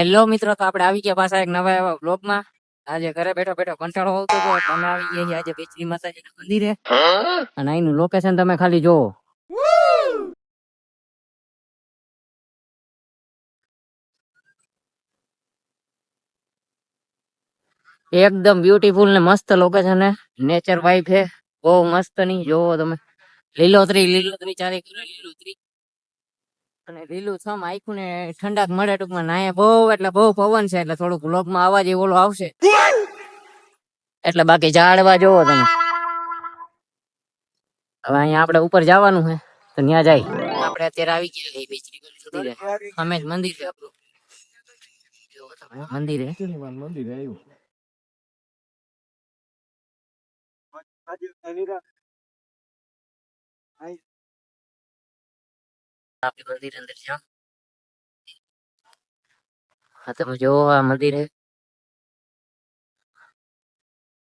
Hello મિત્રો, તો આપણે આવી ગયા પાછા એક નવા એવા બ્લોગમાં આજે ઘરે બેઠો બેઠો કંટાળો આવતો હતો અમે આવી ગયા આજે બેચરી માતાજીના મંદિરે. અને અહીંનું લોકેશન તમે ખાલી જોવો એકદમ બ્યુટીફુલ ને મસ્ત લોકેશન હે નેચર વાઇફ હે બહુ મસ્તની જોવો તમે. લીલોતરી લીલોતરી ચારે લીલોતરી. અને લીલું છમ આખું ને ઠંડક મળે ટૂંકમાં નાયા બહુ, એટલે બહુ પવન છે, એટલે થોડુંક વ્લોગમાં અવાજ એ ઓલો આવશે. એટલે બાકી ઝાડવા જોવો તમે. હવે અહીંયા આપણે ઉપર જવાનું છે, તો ત્યાં જાય. આપણે અત્યારે આવી ગયા છીએ બેચરી ગલી સુધી રે અમે જ મંદિર છે આપણું. મંદિર મંદિર આવ્યું આપણે મંદિર અંદર જાઓ હા તમે જોવો આ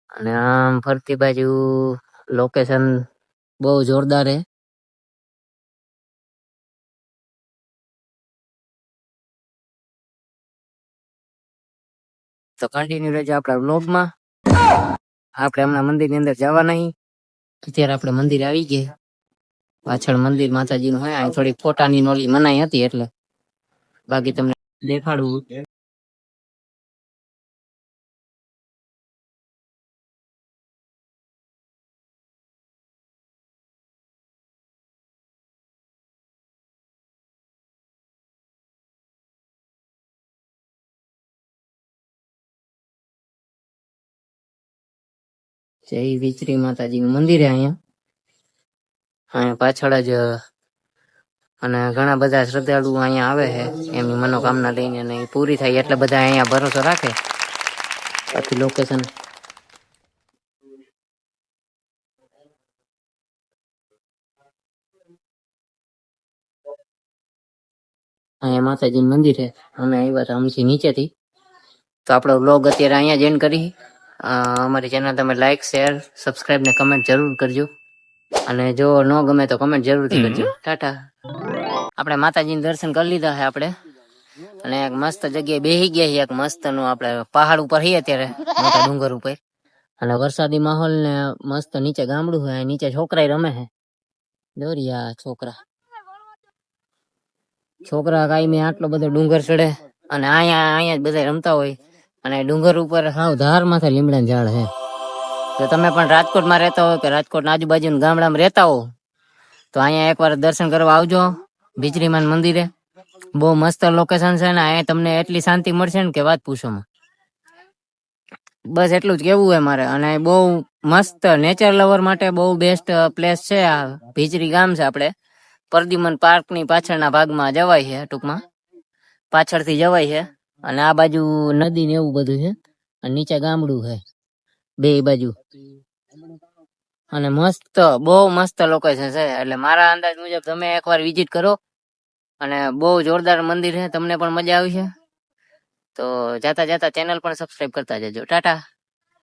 અને આમ ફરતી બાજુ લોકેશન બહુ જોરદાર હે તો કન્ટિન્યુ રહેજો આપણા વ્લોગમાં આપણે હમણાં મંદિરની અંદર જવા નહીં અત્યારે આપણે મંદિર આવી ગયા પાછળ મંદિર માતાજીનું હોય અહીં થોડી ફોટાની નોલી મનાઈ હતી એટલે. બાકી તમને દેખાડવું. જય વિચરી માતાજીનું મંદિર છે અહીંયા. અહીંયા પાછળ જ, અને ઘણા બધા શ્રદ્ધાળુઓ અહીંયા આવે છે, એમની મનોકામના લઈને અને પૂરી થાય એટલે બધા અહીંયા ભરોસો રાખે. આખી લોકેશન અહીંયા માતાજીનું મંદિર છે. અમે આવ્યા હતા અમથી નીચેથી. તો આપણો વ્લોગ અત્યારે અહીંયા જ એન્ડ કરી અમારી ચેનલ તમે લાઈક શેર સબસ્ક્રાઈબ ને કમેન્ટ જરૂર કરજો. અને જો ન ગમે તો કમેન્ટ જરૂરથી કરજો. ટાટા. આપણે માતાજીના દર્શન કરી લીધા છે આપણે. અને એક મસ્ત જગ્યાએ બેસી ગયા છીએ એક મસ્તનું આપણે પહાડ ઉપર છીએ અત્યારે મોટા ડુંગર ઉપર. અને વરસાદી માહોલ ને મસ્ત નીચે ગામડું હોય નીચે છોકરા રમે છે. દોરિયા છોકરા. છોકરા કાંઈ આટલો બધો ડુંગર ચડે. અને અહીંયા અહીંયા જ બધા રમતા હોય. અને ડુંગર ઉપર હાવ ધાર માથે લીમડા ઝાડ છે. જો તમે પણ રાજકોટમાં રહેતા હો કે રાજકોટના આજુબાજુના ગામડામાં રહેતા હો, તો અહીંયા એકવાર દર્શન કરવા આવજો ભીચરીમાન મંદિરે. બહુ મસ્ત લોકેશન છે ને, અહીંયા તમને એટલી શાંતિ મળશે ને કે વાત પૂછોમાં. બસ એટલું જ કેવું છે મારે. અને બહુ મસ્ત નેચર લવર માટે બહુ બેસ્ટ પ્લેસ છે આ ભીચરી ગામ છે આપણે. પરદીમન પાર્કની પાછળના ભાગમાં જવાય છે ટૂંકમાં. પાછળથી જવાય છે. અને આ બાજુ નદી ને એવું બધું છે. અને નીચે ગામડું છે. બે બાજુ. અને મસ્ત, બહુ મસ્ત લોકેશન છે એટલે મારા અંદાજ મુજબ તમે એકવાર વિઝિટ કરો. અને બહુ જોરદાર મંદિર છે, તમને પણ મજા આવશે. તો જાતા જાતા ચેનલ પણ સબસ્ક્રાઈબ કરતા જજો. ટાટા.